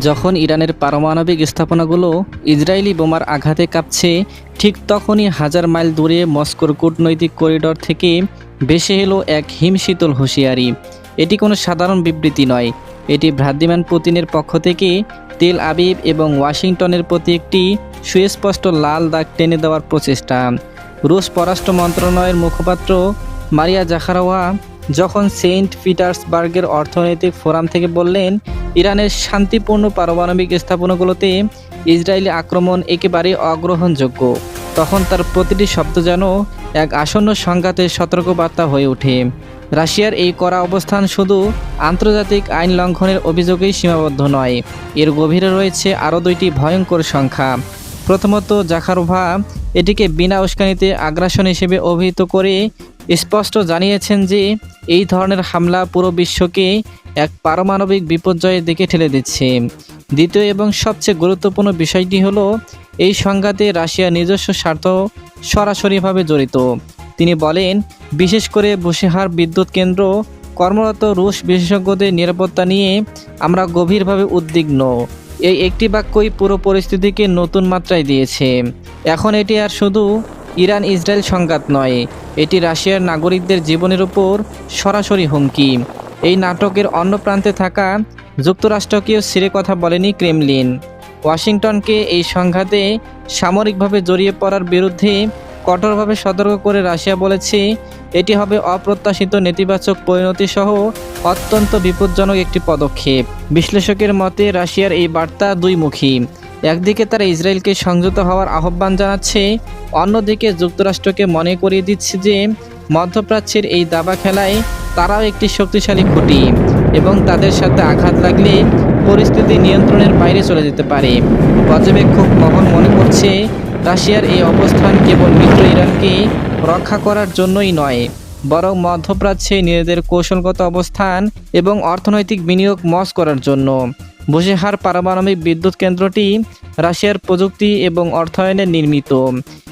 যখন ইরানের পারমাণবিক স্থাপনাগুলো ইসরায়েলি বোমার আঘাতে কাঁপছে, ঠিক তখনই হাজার মাইল দূরে মস্কোর কূটনৈতিক করিডর থেকে ভেসে এলো এক হিমশীতল হুঁশিয়ারি। এটি কোনো সাধারণ বিবৃতি নয়। এটি ভ্লাদিমির পুতিনের পক্ষ থেকে তেল আবিব এবং ওয়াশিংটনের প্রতি একটি সুস্পষ্ট লাল দাগ টেনে দেওয়ার প্রচেষ্টা। রুশ পররাষ্ট্র মন্ত্রণালয়ের মুখপাত্র মারিয়া জাখারোয়া যখন সেন্ট পিটার্সবার্গের অর্থনৈতিক ফোরাম থেকে বললেন, ইরানের শান্তিপূর্ণ পারমাণবিক স্থাপনাগুলোতে ইসরায়েলি আক্রমণ একেবারে অগ্রহণযোগ্য, তখন তার প্রতিটি শব্দ যেন এক আসন্ন সংঘাতের সতর্কবার্তা হয়ে ওঠে। রাশিয়ার এই কড়া অবস্থান শুধু আন্তর্জাতিক আইন লঙ্ঘনের অভিযোগেই সীমাবদ্ধ নয়, এর গভীরে রয়েছে আরও দুইটি ভয়ঙ্কর সংখ্যা। প্রথমত, জাখারোভা, এটিকে বিনা উস্কানিতে আগ্রাসন হিসেবে অভিহিত করে স্পষ্ট জানিয়েছেন যে এই ধরনের হামলা পুরো বিশ্বকে এক পারমাণবিক বিপর্যয়ের দিকে ঠেলে দিচ্ছে। দ্বিতীয় এবং সবচেয়ে গুরুত্বপূর্ণ বিষয়টি হলো, এই সংঘাতে রাশিয়ার নিজস্ব স্বার্থ সরাসরিভাবে জড়িত। তিনি বলেন, বিশেষ করে বুশেহার বিদ্যুৎ কেন্দ্র, কর্মরত রুশ বিশেষজ্ঞদের নিরাপত্তা নিয়ে আমরা গভীরভাবে উদ্বিগ্ন। এই একটি বাক্যই পুরো পরিস্থিতিকে নতুন মাত্রায় দিয়েছে। এখন এটি আর শুধু ইরান ইসরায়েল সংঘাত নয়। এটি রাশিয়ার নাগরিকদের জীবনের উপর সরাসরি হুমকি। এই নাটকের অন্য প্রান্তে থাকা যুক্তরাষ্ট্রকেও সিরে কথা বলেনি ক্রেমলিন। ওয়াশিংটনকে এই সংঘাতে সামরিকভাবে জড়িয়ে পড়ার বিরুদ্ধে কঠোরভাবে সতর্ক করে রাশিয়া বলেছে, এটি হবে অপ্রত্যাশিত নেতিবাচক পরিণতি সহ অত্যন্ত বিপজ্জনক একটি পদক্ষেপ। বিশ্লেষকের মতে, রাশিয়ার এই বার্তা দুইমুখী। একদিকে তারা ইসরায়েলকে সংযত হওয়ার আহ্বান জানাচ্ছে অন্যদিকে যুক্তরাষ্ট্রকে মনে করিয়ে দিচ্ছে যে মধ্যপ্রাচ্যের এই দাবা খেলায় তারাও একটি শক্তিশালী খুঁটি এবং তাদের সাথে আঘাত লাগলে পরিস্থিতি নিয়ন্ত্রণের বাইরে চলে যেতে পারে। পর্যবেক্ষক মহল মনে করছে, রাশিয়ার এই অবস্থান কেবল মিত্র ইরানকে রক্ষা করার জন্যই নয়, বরং মধ্যপ্রাচ্যে নিজেদের কৌশলগত অবস্থান এবং অর্থনৈতিক বিনিয়োগ মস করার জন্য। বুশেহার পারমাণবিক বিদ্যুৎ কেন্দ্রটি রাশিয়ার প্রযুক্তি এবং অর্থায়নে নির্মিত।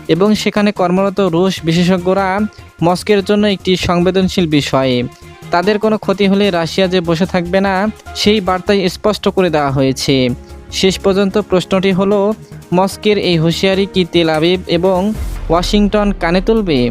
এবং সেখানে কর্মরত রুশ বিশেষজ্ঞরা মস্কের জন্য একটি সংবেদনশীল বিষয়। তাদের কোনো ক্ষতি হলে রাশিয়া যে বসে থাকবে না, সেই বার্তায় স্পষ্ট করে দেওয়া হয়েছে। শেষ পর্যন্ত প্রশ্নটি হলো, মস্কের এই হুঁশিয়ারি কি তেল আবিব এবং ওয়াশিংটন কানে তুলবে?